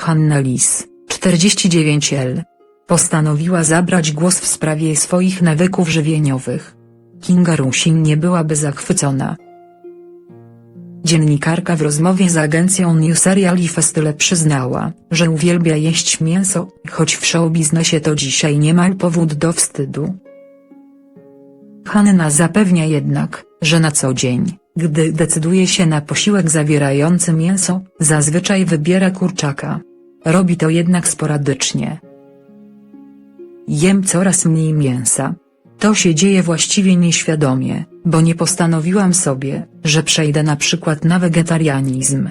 Hanna Lis, 49L. Postanowiła zabrać głos w sprawie swoich nawyków żywieniowych. Kinga Rusin nie byłaby zachwycona. Dziennikarka w rozmowie z agencją New Serial i Festyle przyznała, że uwielbia jeść mięso, choć w showbiznesie to dzisiaj niemal powód do wstydu. Hanna zapewnia jednak, że na co dzień, gdy decyduje się na posiłek zawierający mięso, zazwyczaj wybiera kurczaka. Robi to jednak sporadycznie. Jem coraz mniej mięsa. To się dzieje właściwie nieświadomie, bo nie postanowiłam sobie, że przejdę na przykład na wegetarianizm.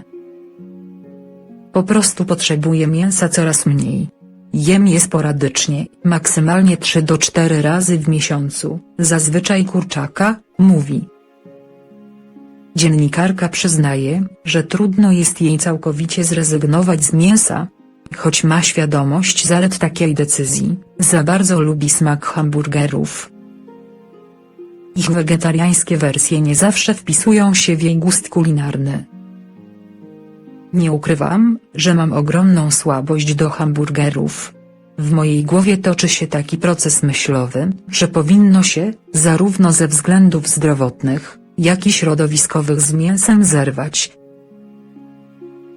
Po prostu potrzebuję mięsa coraz mniej. Jem je sporadycznie, maksymalnie 3 do 4 razy w miesiącu, zazwyczaj kurczaka, mówi. Dziennikarka przyznaje, że trudno jest jej całkowicie zrezygnować z mięsa, choć ma świadomość zalet takiej decyzji, za bardzo lubi smak hamburgerów. Ich wegetariańskie wersje nie zawsze wpisują się w jej gust kulinarny. Nie ukrywam, że mam ogromną słabość do hamburgerów. W mojej głowie toczy się taki proces myślowy, że powinno się, zarówno ze względów zdrowotnych, jak i środowiskowych z mięsem zerwać.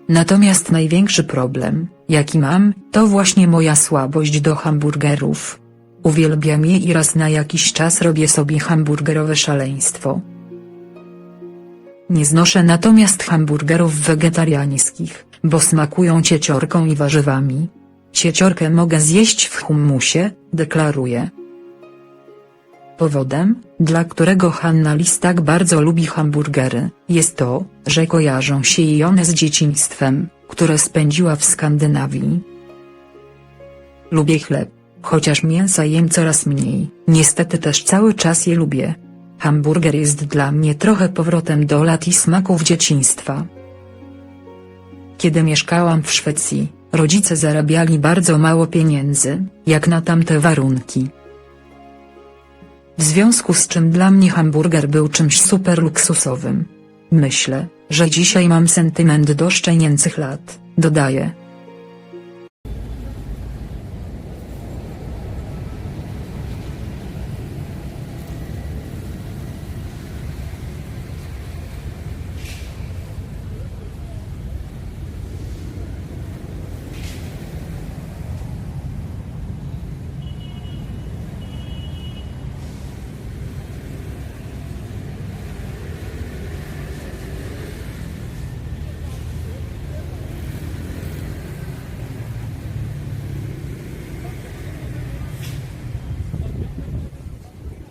Natomiast największy problem, jaki mam, to właśnie moja słabość do hamburgerów. Uwielbiam je i raz na jakiś czas robię sobie hamburgerowe szaleństwo. Nie znoszę natomiast hamburgerów wegetariańskich, bo smakują cieciorką i warzywami. Cieciorkę mogę zjeść w hummusie, deklaruje. Powodem, dla którego Hanna Lis tak bardzo lubi hamburgery, jest to, że kojarzą się jej one z dzieciństwem, które spędziła w Skandynawii. Lubię chleb, chociaż mięsa jem coraz mniej, niestety też cały czas je lubię. Hamburger jest dla mnie trochę powrotem do lat i smaków dzieciństwa. Kiedy mieszkałam w Szwecji, rodzice zarabiali bardzo mało pieniędzy, jak na tamte warunki. W związku z czym dla mnie hamburger był czymś super luksusowym. Myślę, że dzisiaj mam sentyment do szczenięcych lat, dodaje.